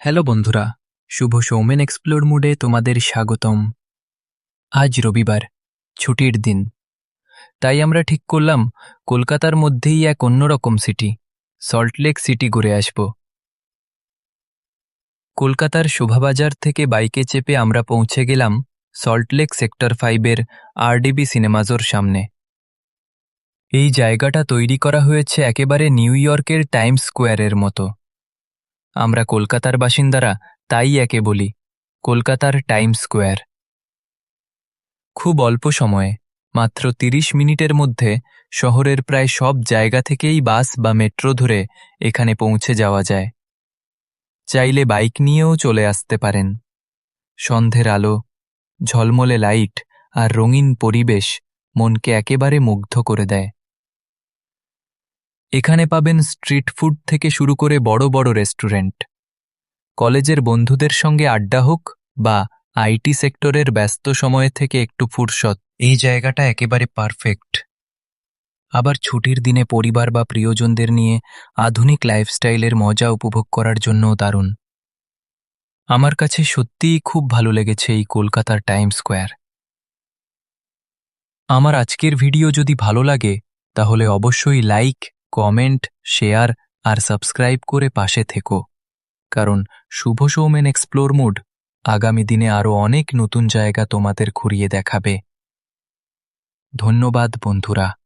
Hello বন্ধুরা, শুভ Soumen explore মুডে তোমাদের স্বাগতম। আজ রবিবার, ছুটির দিন। তাই আমরা ঠিক করলাম কলকাতার মধ্যেই এক অন্যরকম সিটি সল্টলেক সিটি ঘুরে আসব। কলকাতার শোভাবাজার থেকে বাইকে চেপে আমরা পৌঁছে গেলাম সল্টলেক সেক্টর ফাইভের আরডিবি সিনেমাজোর সামনে। এই জায়গাটা তৈরি করা হয়েছে একেবারে নিউ ইয়র্কের টাইমস স্কোয়ারের মতো। আমরা কলকাতার বাসিন্দারা তাই একে বলি, কলকাতার টাইম স্কোয়ার। খুব অল্প সময়ে, মাত্র তিরিশ মিনিটের মধ্যে শহরের প্রায় সব জায়গা থেকেই বাস বা মেট্রো ধরে এখানে পৌঁছে যাওয়া যায়। চাইলে বাইক নিয়েও চলে আসতে পারেন। সন্ধ্যের আলো, ঝলমলে লাইট আর রঙিন পরিবেশ মনকে একেবারে মুগ্ধ করে দেয়। এখানে পাবেন স্ট্রিট ফুড থেকে শুরু করে বড় বড় রেস্টুরেন্ট। কলেজের বন্ধুদের সঙ্গে আড্ডা হোক বা আইটি সেক্টরের ব্যস্ত সময় থেকে একটু ফুরসত, এই জায়গাটা একেবারে পারফেক্ট। আবার ছুটির দিনে পরিবার বা প্রিয়জনদের নিয়ে আধুনিক লাইফস্টাইলের মজা উপভোগ করার জন্যও দারুণ। আমার কাছে সত্যিই খুব ভালো লেগেছে এই কলকাতার টাইম স্কোয়ার। আমার আজকের ভিডিও যদি ভালো লাগে, তাহলে অবশ্যই লাইক কমেন্ট, শেয়ার আর সাবস্ক্রাইব করে পাশে থেকো। কারণ শুভ সৌমেন এক্সপ্লোর মুড আগামী দিনে আরও অনেক নতুন জায়গা তোমাদের ঘুরিয়ে দেখাবে। ধন্যবাদ বন্ধুরা।